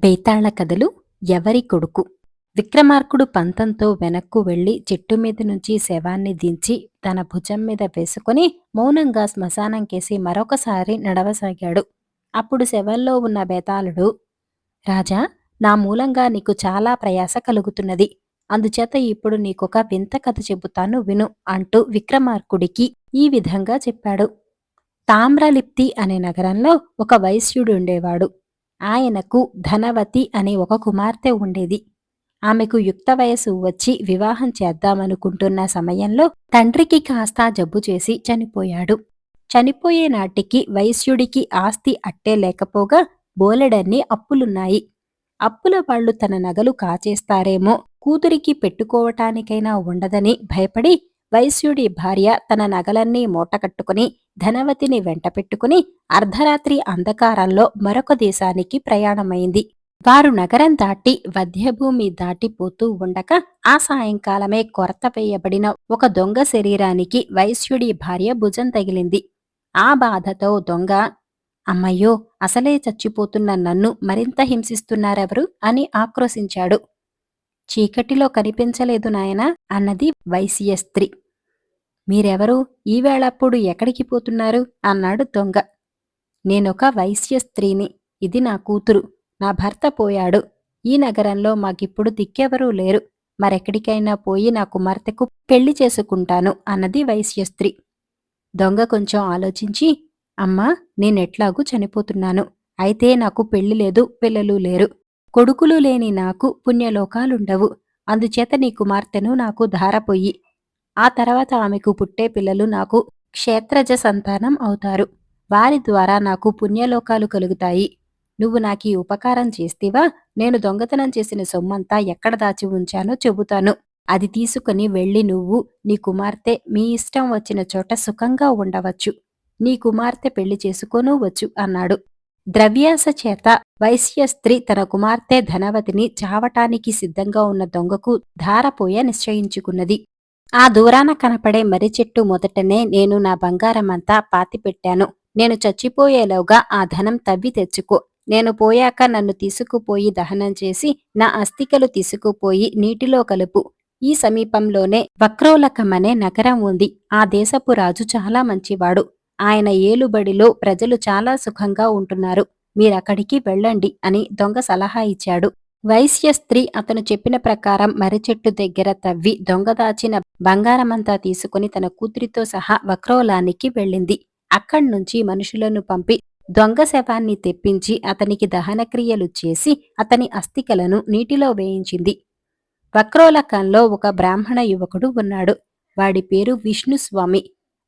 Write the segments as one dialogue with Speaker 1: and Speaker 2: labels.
Speaker 1: బేతాళ కథలు ఎవరి కొడుకు? విక్రమార్కుడు పంతంతో వెనక్కు వెళ్ళి చెట్టు మీద నుంచి శవాన్ని దించి తన భుజం మీద వేసుకుని మౌనంగా శ్మశానం కేసి మరొకసారి నడవసాగాడు. అప్పుడు శవంలో ఉన్న బేతాళుడు రాజా నా మూలంగా నీకు చాలా ప్రయాస కలుగుతున్నది. అందుచేత ఇప్పుడు నీకొక వింత కథ చెబుతాను విను అంటూ విక్రమార్కుడికి ఈ విధంగా చెప్పాడు. తామ్రలిప్తి అనే నగరంలో ఒక వైశ్యుడు ఉండేవాడు. ఆయనకు ధనవతి అనే ఒక కుమార్తె ఉండేది. ఆమెకు యుక్త వయసు వచ్చి వివాహం చేద్దామనుకుంటున్న సమయంలో తండ్రికి కాస్త జబ్బు చేసి చనిపోయాడు. చనిపోయే నాటికి వైశ్యుడికి ఆస్తి అట్టే లేకపోగా బోలెడన్ని అప్పులున్నాయి. అప్పుల వాళ్ళు తన నగలు కాచేస్తారేమో కూతురికి పెట్టుకోవటానికైనా ఉండదని భయపడి వైశ్యుడి భార్య తన నగలన్నీ మూటకట్టుకుని ధనవతిని వెంటపెట్టుకుని అర్ధరాత్రి అంధకారంలో మరొక దేశానికి ప్రయాణమైంది. వారు నగరం దాటి వధ్యభూమి దాటిపోతూ ఉండక ఆ సాయంకాలమే కొరత వేయబడిన ఒక దొంగ శరీరానికి వైశ్యుడి భార్య భుజం తగిలింది. ఆ బాధతో దొంగ అమ్మయ్యో అసలే చచ్చిపోతున్న నన్ను మరింత హింసిస్తున్నారెవరు? అని ఆక్రోశించాడు. చీకటిలో కనిపించలేదు నాయనా అన్నది వైశ్య స్త్రీ మీరెవరు? ఈవేళప్పుడు ఎక్కడికి పోతున్నారు? అన్నాడు దొంగ. నేనొక వైశ్య స్త్రీని. ఇది నా కూతురు. నా భర్త పోయాడు. ఈ నగరంలో మాకిప్పుడు దిక్కెవరూ లేరు. మరెక్కడికైనా పోయి నా కుమార్తెకు పెళ్ళి చేసుకుంటాను అన్నది వైశ్య స్త్రీ. దొంగ కొంచెం ఆలోచించి అమ్మా నేనెట్లాగూ చనిపోతున్నాను. అయితే నాకు పెళ్ళి లేదు పిల్లలు లేరు. కొడుకులు లేని నాకు పుణ్యలోకాలుండవు. అందుచేత నీ కుమార్తెను నాకు ధారపోయి ఆ తర్వాత ఆమెకు పుట్టే పిల్లలు నాకు క్షేత్రజ సంతానం అవుతారు. వారి ద్వారా నాకు పుణ్యలోకాలు కలుగుతాయి. నువ్వు నాకు ఈ ఉపకారం చేస్తేవా? నేను దొంగతనం చేసిన సొమ్మంతా ఎక్కడ దాచి ఉంచానో చెబుతాను. అది తీసుకుని వెళ్ళి నువ్వు నీ కుమార్తె మీ ఇష్టం వచ్చిన చోట సుఖంగా ఉండవచ్చు. నీ కుమార్తె పెళ్ళి చేసుకోనూ వచ్చు అన్నాడు. ద్రవ్యాస చేత వైశ్య స్త్రీ తన కుమార్తె ధనవతిని చావటానికి సిద్ధంగా ఉన్న దొంగకు ధారపోయ నిశ్చయించుకున్నది. ఆ దూరాన కనపడే మర్రి చెట్టు మొదటనే నేను నా బంగారమంతా పాతిపెట్టాను నేను చచ్చిపోయేలోగా ఆ ధనం తవ్వి తెచ్చుకో. నేను పోయాక నన్ను తీసుకుపోయి దహనం చేసి నా అస్థికలు తీసుకుపోయి నీటిలో కలుపు. ఈ సమీపంలోనే వక్రోలకమనే నగరం ఉంది. ఆ దేశపు రాజు చాలా మంచివాడు. ఆయన ఏలుబడిలో ప్రజలు చాలా సుఖంగా ఉంటున్నారు. మీరక్కడికి వెళ్ళండి అని దొంగ సలహా ఇచ్చాడు. వైశ్య స్త్రీ అతను చెప్పిన ప్రకారం మర్రిచెట్టు దగ్గర తవ్వి దొంగదాచిన బంగారమంతా తీసుకుని తన కూతురితో సహా వక్రోలానికి వెళ్ళింది. అక్కడి నుంచి మనుషులను పంపి దొంగ శవాన్ని తెప్పించి అతనికి దహనక్రియలు చేసి అతని అస్థికలను నీటిలో వేయించింది. వక్రోలకంలో ఒక బ్రాహ్మణ యువకుడు ఉన్నాడు. వాడి పేరు విష్ణుస్వామి.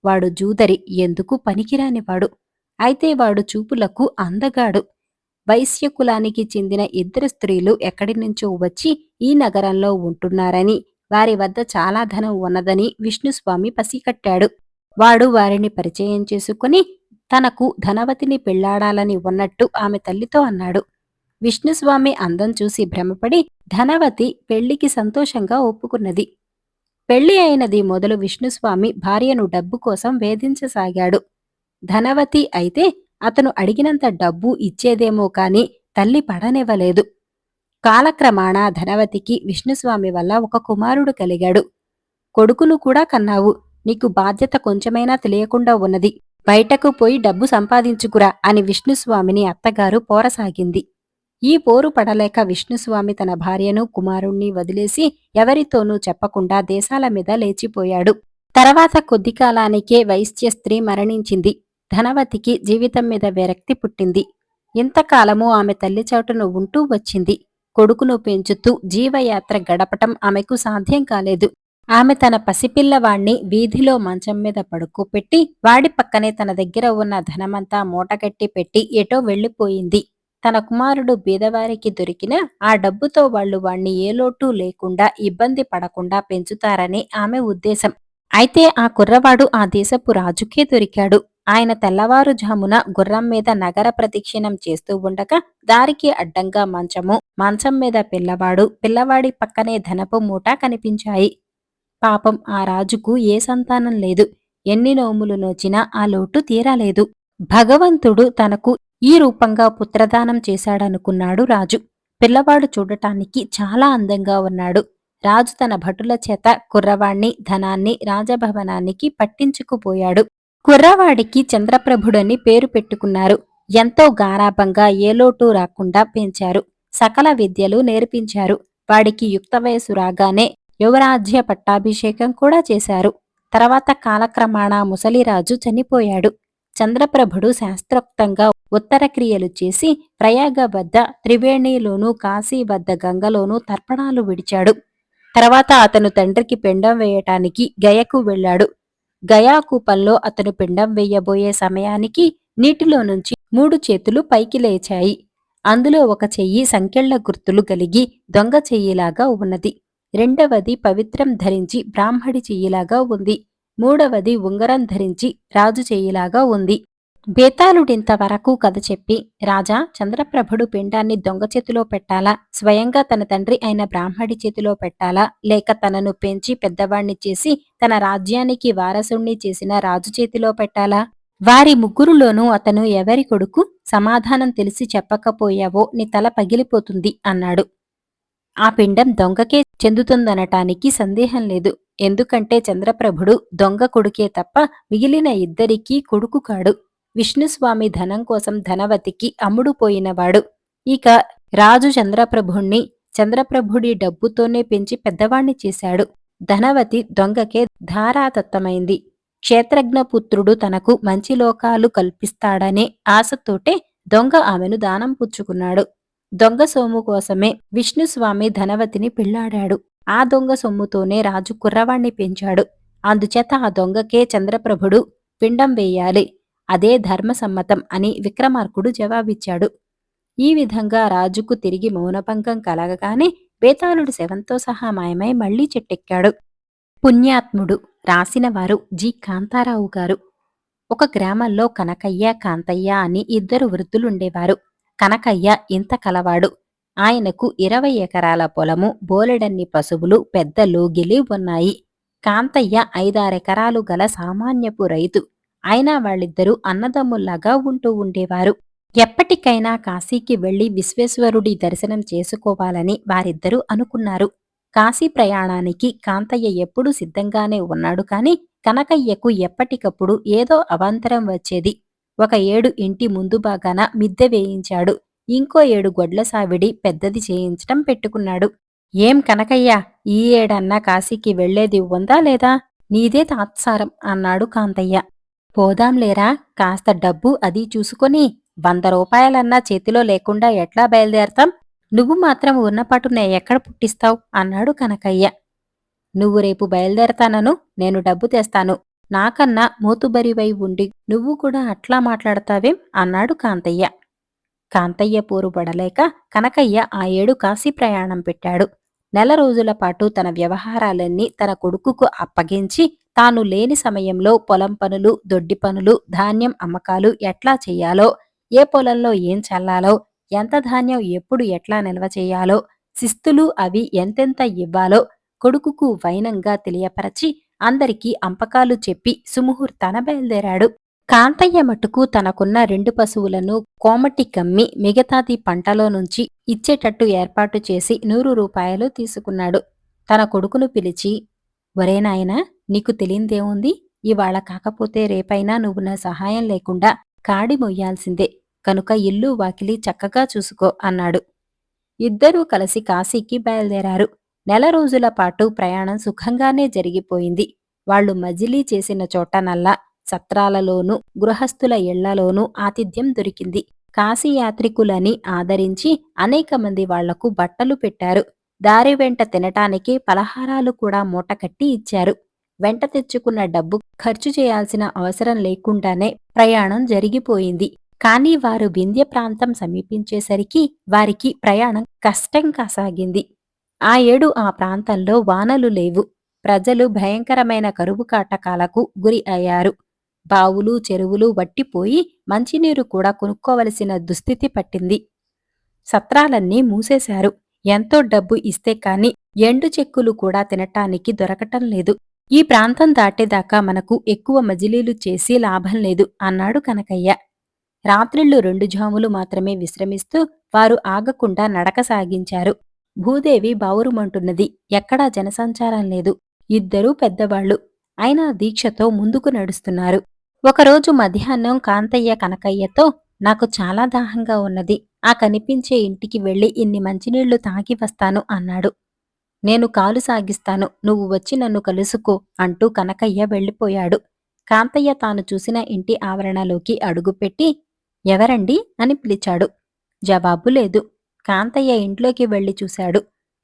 Speaker 1: వాడు జూదరి ఎందుకు పనికిరానివాడు? అయితే వాడు చూపులకు అందగాడు. వైశ్య కులానికి చెందిన ఇద్దరు స్త్రీలు ఎక్కడి నుంచో వచ్చి ఈ నగరంలో ఉంటున్నారని వారి వద్ద చాలా ధనం ఉన్నదని విష్ణుస్వామి పసికట్టాడు. వాడు వారిని పరిచయం చేసుకుని తనకు ధనవతిని పెళ్ళాడాలని ఉన్నట్టు ఆమె తల్లితో అన్నాడు. విష్ణుస్వామి అందం చూసి భ్రమపడి ధనవతి పెళ్ళికి సంతోషంగా ఒప్పుకున్నది. పెళ్ళి అయినది మొదలు విష్ణుస్వామి భార్యను డబ్బు కోసం వేధించసాగాడు. ధనవతి అయితే అతను అడిగినంత డబ్బు ఇచ్చేదేమో కాని తల్లి పడనివ్వలేదు. కాలక్రమాణ ధనవతికి విష్ణుస్వామి వల్ల ఒక కుమారుడు కలిగాడు. కొడుకును కూడా కన్నావు. నీకు బాధ్యత కొంచెమైనా తెలియకుండా ఉన్నది. బయటకు పోయి డబ్బు సంపాదించుకురా అని విష్ణుస్వామిని అత్తగారు పోరసాగింది. ఈ పోరు పడలేక విష్ణుస్వామి తన భార్యను కుమారుణ్ణి వదిలేసి ఎవరితోనూ చెప్పకుండా దేశాల మీద లేచిపోయాడు. తర్వాత కొద్ది కాలానికే వైశ్య స్త్రీ మరణించింది. ధనవతికి జీవితం మీద విరక్తి పుట్టింది. ఇంతకాలము ఆమె తల్లి చాటును ఉంటూ వచ్చింది. కొడుకును పెంచుతూ జీవయాత్ర గడపటం ఆమెకు సాధ్యం కాలేదు. ఆమె తన పసిపిల్లవాణ్ణి వీధిలో మంచం మీద పడుకోపెట్టి వాడి పక్కనే తన దగ్గర ఉన్న ధనమంతా మూటగట్టి పెట్టి ఎటో వెళ్ళిపోయింది తన కుమారుడు బీదవారికి దొరికిన ఆ డబ్బుతో వాళ్ళు వాణ్ణి ఏ లోటు లేకుండా ఇబ్బంది పడకుండా పెంచుతారని ఆమె ఉద్దేశం. అయితే ఆ కుర్రవాడు ఆ దేశపు రాజుకే దొరికాడు. ఆయన తెల్లవారుజామున గుర్రం మీద నగర ప్రదక్షిణం చేస్తూ ఉండగా దారికి అడ్డంగా మంచము మంచం మీద పిల్లవాడు పిల్లవాడి పక్కనే ధనపు మూట కనిపించాయి. పాపం ఆ రాజుకు ఏ సంతానం లేదు. ఎన్ని నోములు నోచినా ఆ లోటు తీరాలేదు. భగవంతుడు తనకు ఈ రూపంగా పుత్రదానం చేశాడనుకున్నాడు రాజు. పిల్లవాడు చూడటానికి చాలా అందంగా ఉన్నాడు. రాజు తన భటుల చేత కుర్రవాణ్ణి ధనాన్ని రాజభవనానికి పట్టించుకుపోయాడు. కుర్రవాడికి చంద్రప్రభుడని పేరు పెట్టుకున్నారు. ఎంతో గారాభంగా ఏలోటూ రాకుండా పెంచారు. సకల విద్యలు నేర్పించారు. వాడికి యుక్త వయసు రాగానే యువరాజ్య పట్టాభిషేకం కూడా చేశారు. తర్వాత కాలక్రమాణ ముసలిరాజు చనిపోయాడు. చంద్రప్రభుడు శాస్త్రోక్తంగా ఉత్తర క్రియలు చేసి ప్రయాగ వద్ద త్రివేణిలోనూ కాశీ వద్ద గంగలోనూ తర్పణాలు విడిచాడు. తర్వాత అతను తండ్రికి పెండం వేయటానికి గయకు వెళ్ళాడు. గయాకూపంలో అతను పిండం వేయబోయే సమయానికి నీటిలో నుంచి మూడు చేతులు పైకి లేచాయి. అందులో ఒక చెయ్యి సంకెళ్ళ గుర్తులు కలిగి దొంగ చెయ్యిలాగా ఉన్నది. రెండవది పవిత్రం ధరించి బ్రాహ్మడి చెయ్యిలాగా ఉంది. మూడవది ఉంగరం ధరించి రాజు చెయ్యిలాగా ఉంది. బేతాళుడింతవరకు కథ చెప్పి రాజా చంద్రప్రభుడు పిండాన్ని దొంగ చేతిలో పెట్టాలా? స్వయంగా తన తండ్రి అయిన బ్రాహ్మడి చేతిలో పెట్టాలా? లేక తనను పెంచి పెద్దవాణ్ణి చేసి తన రాజ్యానికి వారసుణ్ణి చేసిన రాజు చేతిలో పెట్టాలా? వారి ముగ్గురులోనూ అతను ఎవరి కొడుకు? సమాధానం తెలిసి చెప్పకపోయావో నీ తల పగిలిపోతుంది అన్నాడు. ఆ పిండం దొంగకే చెందుతుందనటానికి సందేహం లేదు. ఎందుకంటే చంద్రప్రభుడు దొంగ కొడుకే తప్ప మిగిలిన ఇద్దరికీ కొడుకు కాడు. విష్ణుస్వామి ధనం కోసం ధనవతికి అమ్ముడుపోయినవాడు. ఇక రాజు చంద్రప్రభుణ్ణి చంద్రప్రభుడి డబ్బుతోనే పెంచి పెద్దవాణ్ణి చేశాడు. ధనవతి దొంగకే ధారాతత్తమైంది క్షేత్రజ్ఞపుత్రుడు తనకు మంచి లోకాలు కల్పిస్తాడనే ఆశతోటే దొంగ ఆమెను దానం పుచ్చుకున్నాడు. దొంగ సొమ్ము కోసమే విష్ణుస్వామి ధనవతిని పెళ్ళాడాడు. ఆ దొంగ సొమ్ముతోనే రాజు కుర్రవాణ్ణి పెంచాడు. అందుచేత ఆ దొంగకే చంద్రప్రభుడు పిండం వేయాలి. అదే ధర్మసమ్మతం అని విక్రమార్కుడు జవాబిచ్చాడు. ఈ విధంగా రాజుకు తిరిగి మౌనభంగం కలగగానే బేతాళుడు శవంతో సహా మాయమై మళ్ళీ చెట్టెక్కాడు. పుణ్యాత్ముడు రాసినవారు జి. కాంతారావు గారు. ఒక గ్రామంలో కనకయ్య కాంతయ్య అని ఇద్దరు వృద్ధులుండేవారు. కనకయ్య ఇంత కలవాడు. ఆయనకు ఇరవై ఎకరాల పొలము బోలెడన్ని పశువులు పెద్ద లోగిలి ఉన్నాయి కాంతయ్య ఐదారెకరాలు గల సామాన్యపు రైతు. అయినా వాళ్ళిద్దరూ అన్నదమ్ముల్లాగా ఉంటూ ఉండేవారు. ఎప్పటికైనా కాశీకి వెళ్ళి విశ్వేశ్వరుడి దర్శనం చేసుకోవాలని వారిద్దరూ అనుకున్నారు. కాశీ ప్రయాణానికి కాంతయ్య ఎప్పుడూ సిద్ధంగానే ఉన్నాడు కాని కనకయ్యకు ఎప్పటికప్పుడు ఏదో అవాంతరం వచ్చేది. ఒక ఏడు ఇంటి ముందు బాగాన మిద్దె వేయించాడు. ఇంకో ఏడు గొడ్ల సావిడి పెద్దది చేయించటం పెట్టుకున్నాడు. ఏం కనకయ్య ఈ ఏడన్నా కాశీకి వెళ్ళేది ఉందా లేదా? నీదే తాత్సారం అన్నాడు కాంతయ్య. పోదాంలేరా కాస్త డబ్బు అది చూసుకొని వంద రూపాయలన్నా చేతిలో లేకుండా ఎట్లా బయలుదేరతాం? నువ్వు మాత్రం ఉన్నపాటునే ఎక్కడ పుట్టిస్తావు? అన్నాడు కనకయ్య. నువ్వు రేపు బయలుదేరతానను నేను డబ్బు తెస్తాను. నాకన్నా మూతుబరివై ఉండి నువ్వు కూడా అట్లా మాట్లాడతావేం? అన్నాడు కాంతయ్య. కాంతయ్య పోరుపడలేక కనకయ్య ఆ ఏడు కాశీ ప్రయాణం పెట్టాడు. నెల రోజుల పాటు తన వ్యవహారాలన్నీ తన కొడుకుకు అప్పగించి తాను లేని సమయంలో పొలం పనులు దొడ్డి పనులు ధాన్యం అమ్మకాలు ఎట్లా చేయాలో ఏ పొలంలో ఏం చల్లాలో ఎంత ధాన్యం ఎప్పుడు ఎట్లా నిల్వ చేయాలో శిస్తులు అవి ఎంతెంత ఇవ్వాలో కొడుకుకు వైనంగా తెలియపరచి అందరికీ అంపకాలు చెప్పి సుముహూర్తన బయలుదేరాడు. కాంతయ్య మట్టుకు తనకున్న రెండు పశువులను కోమటి కమ్మి మిగతాది పంటలో నుంచి ఇచ్చేటట్టు ఏర్పాటు చేసి నూరు రూపాయలు తీసుకున్నాడు. తన కొడుకును పిలిచి ఒరే నాయనా నీకు తెలియందేముంది ఇవాళ కాకపోతే రేపైనా నువ్వు నా సహాయం లేకుండా కాడి మొయ్యాల్సిందే. కనుక ఇల్లు వాకిలి చక్కగా చూసుకో అన్నాడు. ఇద్దరూ కలిసి కాశీకి బయలుదేరారు. నెల రోజుల పాటు ప్రయాణం సుఖంగానే జరిగిపోయింది. వాళ్ళు మజిలీ చేసిన చోటనల్లా సత్రాలలోనూ గృహస్థుల ఇళ్ళలోనూ ఆతిథ్యం దొరికింది. కాశీయాత్రికులని ఆదరించి అనేక మంది వాళ్ళకు బట్టలు పెట్టారు. దారి వెంట తినటానికి పలహారాలు కూడా మూటకట్టి ఇచ్చారు. వెంట తెచ్చుకున్న డబ్బు ఖర్చు చేయాల్సిన అవసరం లేకుండానే ప్రయాణం జరిగిపోయింది. కానీ వారు వింధ్య ప్రాంతం సమీపించేసరికి వారికి ప్రయాణం కష్టం కాసాగింది. ఆ ఏడు ఆ ప్రాంతంలో వానలు లేవు. ప్రజలు భయంకరమైన కరువు కాటకాలకు గురి అయ్యారు. బావులు చెరువులు వట్టిపోయి మంచినీరు కూడా కొనుక్కోవలసిన దుస్థితి పట్టింది. సత్రాలన్నీ మూసేశారు. ఎంతో డబ్బు ఇస్తే కాని ఎండు చెక్కులు కూడా తినటానికి దొరకటం లేదు. ఈ ప్రాంతం దాటేదాకా మనకు ఎక్కువ మజిలీలు చేసి లాభం లేదు అన్నాడు కనకయ్య. రాత్రిళ్ళు రెండు జాములు మాత్రమే విశ్రమిస్తూ వారు ఆగకుండా నడక సాగించారు. భూదేవి బావురుమంటున్నది ఎక్కడా జనసంచారం లేదు ఇద్దరూ పెద్దవాళ్ళు అయినా దీక్షతో ముందుకు నడుస్తున్నారు. ఒకరోజు మధ్యాహ్నం కాంతయ్య కనకయ్యతో నాకు చాలా దాహంగా ఉన్నది. ఆ కనిపించే ఇంటికి వెళ్ళి ఇన్ని మంచినీళ్ళు తాగి వస్తాను అన్నాడు. నేను కాలు సాగిస్తాను నువ్వు వచ్చి నన్ను కలుసుకో అంటూ కనకయ్య వెళ్ళిపోయాడు. కాంతయ్య తాను చూసిన ఇంటి ఆవరణలోకి అడుగుపెట్టి ఎవరండి? అని పిలిచాడు. జవాబు లేదు. కాంతయ్య ఇంట్లోకి వెళ్ళి చూశాడు.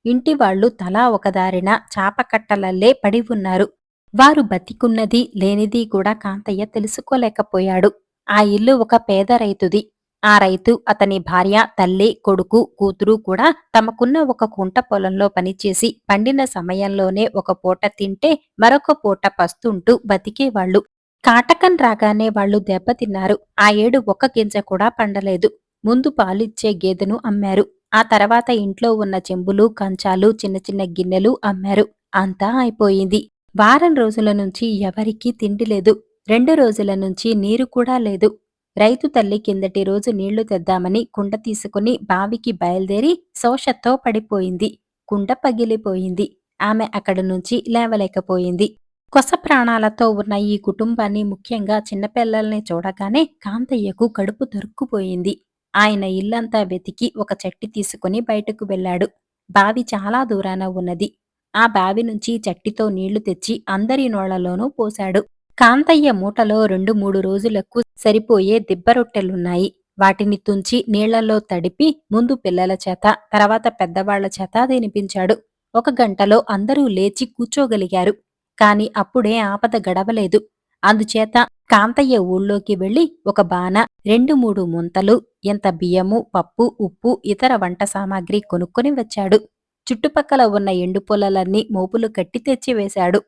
Speaker 1: ఇంటి వాళ్ళు తలా ఒకదారిన చాపకట్టలల్లే పడి ఉన్నారు. వారు బతికున్నది లేనిది కూడా కాంతయ్య తెలుసుకోలేకపోయాడు. ఆ ఇల్లు ఒక పేద రైతుది. ఆ రైతు అతని భార్య తల్లి కొడుకు కూతురు కూడా తమకున్న ఒక కుంట పొలంలో పనిచేసి పండిన సమయంలోనే ఒక పూట తింటే మరొక పూట పస్తుంటూ బతికేవాళ్ళు కాటకం రాగానే వాళ్ళు దెబ్బతిన్నారు. ఆ ఏడు ఒక్క గింజ కూడా పండలేదు. ముందు పాలిచ్చే గేదెను అమ్మారు. ఆ తర్వాత ఇంట్లో ఉన్న చెంబులు కంచాలు చిన్న చిన్న గిన్నెలు అమ్మారు. అంతా అయిపోయింది. వారం రోజుల నుంచి ఎవరికీ తిండి లేదు. రెండు రోజుల నుంచి నీరు కూడా లేదు. రైతు తల్లి కిందటి రోజు నీళ్ళు తెద్దామని కుండ తీసుకుని బావికి బయలుదేరి శోషతో పడిపోయింది. కుండ పగిలిపోయింది. ఆమె అక్కడి నుంచి లేవలేకపోయింది. కొస ప్రాణాలతో ఉన్న ఈ కుటుంబాన్ని ముఖ్యంగా చిన్నపిల్లల్ని చూడగానే కాంతయ్యకు కడుపు దొరుక్కుపోయింది ఆయన ఇల్లంతా వెతికి ఒక చట్టి తీసుకుని బయటకు వెళ్ళాడు. బావి చాలా దూరాన ఉన్నది. ఆ బావి నుంచి చట్టితో నీళ్ళు తెచ్చి అందరి నోళ్ళలోనూ పోశాడు. కాంతయ్య మూటలో రెండు మూడు రోజులకు సరిపోయే దిబ్బరొట్టెలున్నాయి వాటిని తుంచి నీళ్ళలో తడిపి ముందు పిల్లల చేత తర్వాత పెద్దవాళ్ళ చేత తినిపించాడు. ఒక గంటలో అందరూ లేచి కూర్చోగలిగారు. కాని అప్పుడే ఆపద గడవలేదు. అందుచేత కాంతయ్య ఊళ్ళోకి వెళ్ళి ఒక బాన రెండు మూడు ముంతలు ఎంత బియ్యము పప్పు ఉప్పు ఇతర వంట సామాగ్రి కొనుక్కొని వచ్చాడు. చుట్టుపక్కల ఉన్న ఎండు పొలాలన్నీ మోపులు కట్టి తెచ్చివేశాడు.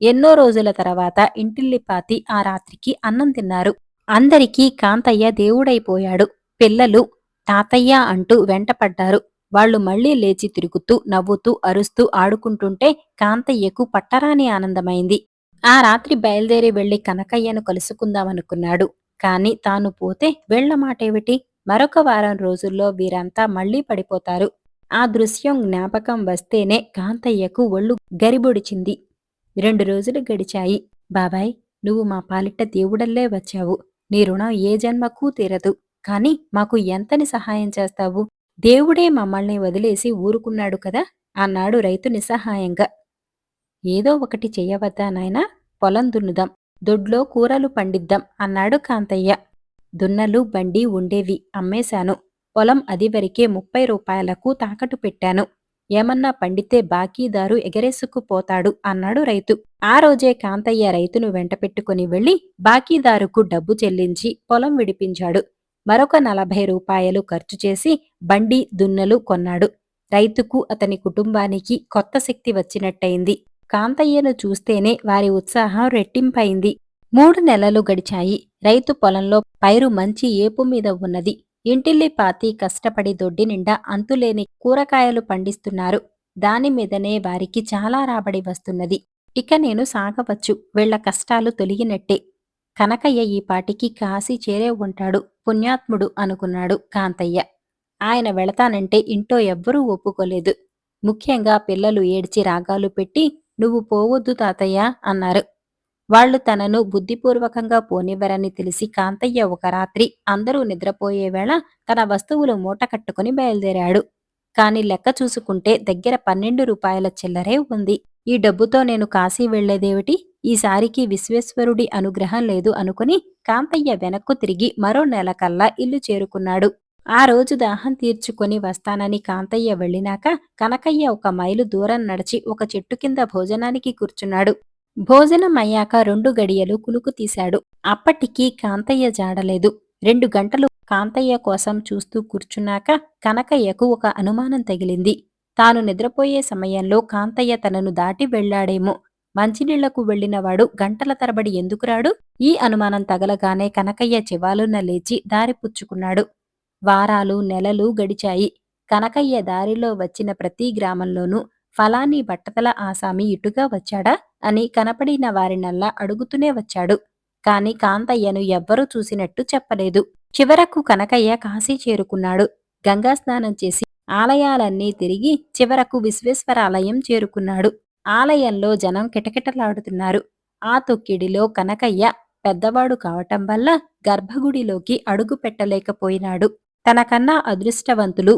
Speaker 1: ఎన్నో రోజుల తర్వాత ఇంటిల్లిపాతి ఆ రాత్రికి అన్నం తిన్నారు. అందరికీ కాంతయ్య దేవుడైపోయాడు. పిల్లలు తాతయ్య అంటూ వెంటపడ్డారు. వాళ్ళు మళ్ళీ లేచి తిరుగుతూ నవ్వుతూ అరుస్తూ ఆడుకుంటుంటే కాంతయ్యకు పట్టరాని ఆనందమైంది. ఆ రాత్రి బయలుదేరి వెళ్ళి కనకయ్యను కలుసుకుందామనుకున్నాడు. కాని తాను పోతే వెళ్ళమాటేమిటి మరొక వారం రోజుల్లో వీరంతా మళ్ళీ పడిపోతారు. ఆ దృశ్యం జ్ఞాపకం వస్తేనే కాంతయ్యకు ఒళ్ళు గరిబొడిచింది. రెండు రోజులు గడిచాయి. బాబాయ్ నువ్వు మా పాలిట దేవుడల్లే వచ్చావు. నీ రుణం ఏ జన్మకు తీరదు. కాని మాకు ఎంతని సహాయం చేస్తావు? దేవుడే మమ్మల్ని వదిలేసి ఊరుకున్నాడు కదా? అన్నాడు రైతు నిస్సహాయంగా. ఏదో ఒకటి చెయ్యవద్దా నాయనా? పొలం దున్నుదాం. దొడ్లో కూరలు పండిద్దాం అన్నాడు కాంతయ్య. దున్నలు బండి ఉండేవి. అమ్మేశాను. పొలం అదివరకే ముప్పై రూపాయలకు తాకట్టు పెట్టాను. ఏమన్నా పండితే బాకీదారు ఎగరేసుకుపోతాడు అన్నాడు రైతు. ఆ రోజే కాంతయ్య రైతును వెంటపెట్టుకుని వెళ్ళి బాకీదారుకు డబ్బు చెల్లించి పొలం విడిపించాడు. మరొక నలభై రూపాయలు ఖర్చు చేసి బండి దున్నలు కొన్నాడు. రైతుకు అతని కుటుంబానికి కొత్త శక్తి వచ్చినట్టయింది. కాంతయ్యను చూస్తేనే వారి ఉత్సాహం రెట్టింపైంది మూడు నెలలు గడిచాయి. రైతు పొలంలో పైరు మంచి ఏపు మీద ఉన్నది. ఇంటిల్లి పాతి కష్టపడి దొడ్డి నిండా అంతులేని కూరగాయలు పండిస్తున్నారు. దానిమీదనే వారికి చాలా రాబడి వస్తున్నది. ఇక నేను సాగవచ్చు. వీళ్ళ కష్టాలు తొలిగినట్టే. కనకయ్య ఈ పాటికి కాశీ చేరే ఉంటాడు. పుణ్యాత్ముడు అనుకున్నాడు కాంతయ్య. ఆయన వెళతానంటే ఇంటో ఎవ్వరూ ఒప్పుకోలేదు. ముఖ్యంగా పిల్లలు ఏడ్చి రాగాలు పెట్టి నువ్వు పోవద్దు తాతయ్య అన్నారు. వాళ్ళు తనను బుద్ధిపూర్వకంగా పోనివ్వరని తెలిసి కాంతయ్య ఒక రాత్రి అందరూ నిద్రపోయే వేళ తన వస్తువులు మూట కట్టుకుని బయలుదేరాడు. కాని లెక్క చూసుకుంటే దగ్గర పన్నెండు రూపాయల చిల్లరే ఉంది. ఈ డబ్బుతో నేను కాశీ వెళ్ళేదేమిటి ఈసారికి విశ్వేశ్వరుడి అనుగ్రహం లేదు అనుకుని కాంతయ్య వెనక్కు తిరిగి మరో నెల కల్లా ఇల్లు చేరుకున్నాడు. ఆ రోజు దాహం తీర్చుకొని వస్తానని కాంతయ్య వెళ్ళినాక కనకయ్య ఒక మైలు దూరం నడిచి ఒక చెట్టు కింద భోజనానికి కూర్చున్నాడు. భోజనం అయ్యాక రెండు గడియలు కులుకు తీశాడు. అప్పటికీ కాంతయ్య జాడలేదు. రెండు గంటలు కాంతయ్య కోసం చూస్తూ కూర్చున్నాక కనకయ్యకు ఒక అనుమానం తగిలింది. తాను నిద్రపోయే సమయంలో కాంతయ్య తనను దాటి వెళ్ళాడేమో మంచినీళ్ళకు వెళ్ళినవాడు గంటల తరబడి ఎందుకు రాడు? ఈ అనుమానం తగలగానే కనకయ్య చివాలున లేచి దారి పుచ్చుకున్నాడు. వారాలు నెలలు గడిచాయి. కనకయ్య దారిలో వచ్చిన ప్రతి గ్రామంలోనూ ఫలాని బట్టతల ఆసామి ఇటుగా వచ్చాడా? అని కనపడిన వారినల్లా అడుగుతూనే వచ్చాడు. కాని కాంతయ్యను ఎవ్వరూ చూసినట్టు చెప్పలేదు. చివరకు కనకయ్య కాశీ చేరుకున్నాడు. గంగా స్నానం చేసి ఆలయాలన్నీ తిరిగి చివరకు విశ్వేశ్వరాలయం చేరుకున్నాడు. ఆలయంలో జనం కిటకిటలాడుతున్నారు. ఆ తొక్కిడిలో కనకయ్య పెద్దవాడు కావటం వల్ల గర్భగుడిలోకి అడుగు పెట్టలేకపోయినాడు. తనకన్నా అదృష్టవంతులు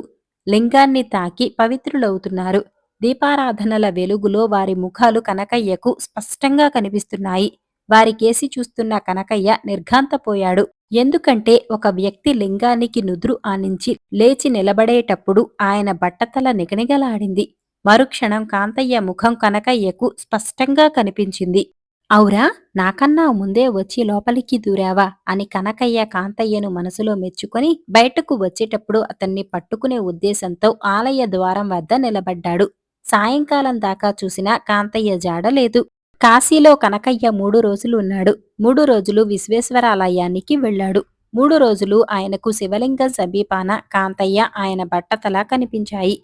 Speaker 1: లింగాన్ని తాకి పవిత్రులవుతున్నారు. దీపారాధనల వెలుగులో వారి ముఖాలు కనకయ్యకు స్పష్టంగా కనిపిస్తున్నాయి. వారి కేసి చూస్తున్న కనకయ్య నిర్ఘాంతపోయాడు. ఎందుకంటే ఒక వ్యక్తి లింగానికి నుదురు ఆనించి లేచి నిలబడేటప్పుడు ఆయన బట్టతల నిగనిగలాడింది. మరుక్షణం కాంతయ్య ముఖం కనకయ్యకు స్పష్టంగా కనిపించింది. ఔరా నాకన్నా ముందే వచ్చి లోపలికి దూరావా? అని కనకయ్య కాంతయ్యను మనసులో మెచ్చుకొని బయటకు వచ్చేటప్పుడు అతన్ని పట్టుకునే ఉద్దేశంతో ఆలయ ద్వారం వద్ద నిలబడ్డాడు. సాయంకాలం దాకా చూసినా కాంతయ్య జాడలేదు కాశీలో కనకయ్య మూడు రోజులు ఉన్నాడు. మూడు రోజులు విశ్వేశ్వరాలయానికి వెళ్ళాడు. మూడు రోజులు ఆయనకు శివలింగ సమీపాన కాంతయ్య ఆయన బట్టతల కనిపించాయి.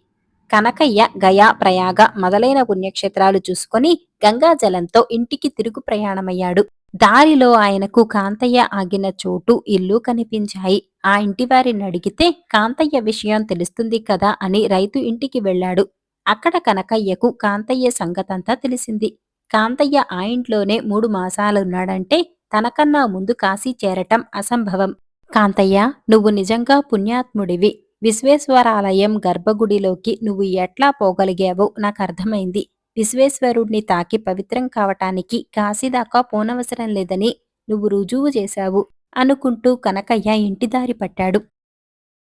Speaker 1: కనకయ్య గయా ప్రయాగ మొదలైన పుణ్యక్షేత్రాలు చూసుకొని గంగాజలంతో ఇంటికి తిరుగు ప్రయాణమయ్యాడు. దారిలో ఆయనకు కాంతయ్య ఆగిన చోటు ఇల్లు కనిపించాయి. ఆ ఇంటివారిని అడిగితే కాంతయ్య విషయం తెలుస్తుంది కదా అని రైతు ఇంటికి వెళ్ళాడు. అక్కడ కనకయ్యకు కాంతయ్య సంగతంతా తెలిసింది. కాంతయ్య ఆ ఇంట్లోనే మూడు మాసాలున్నాడంటే తనకన్నా ముందు కాశీ చేరటం అసంభవం. కాంతయ్య నువ్వు నిజంగా పుణ్యాత్ముడివి. విశ్వేశ్వరాలయం గర్భగుడిలోకి నువ్వు ఎట్లా పోగలిగావో నాకు అర్థమైంది. విశ్వేశ్వరుణ్ణి తాకి పవిత్రం కావటానికి కాశీదాకా పోనవసరం లేదని నువ్వు రుజువు చేశావు అనుకుంటూ కనకయ్య ఇంటిదారి పట్టాడు.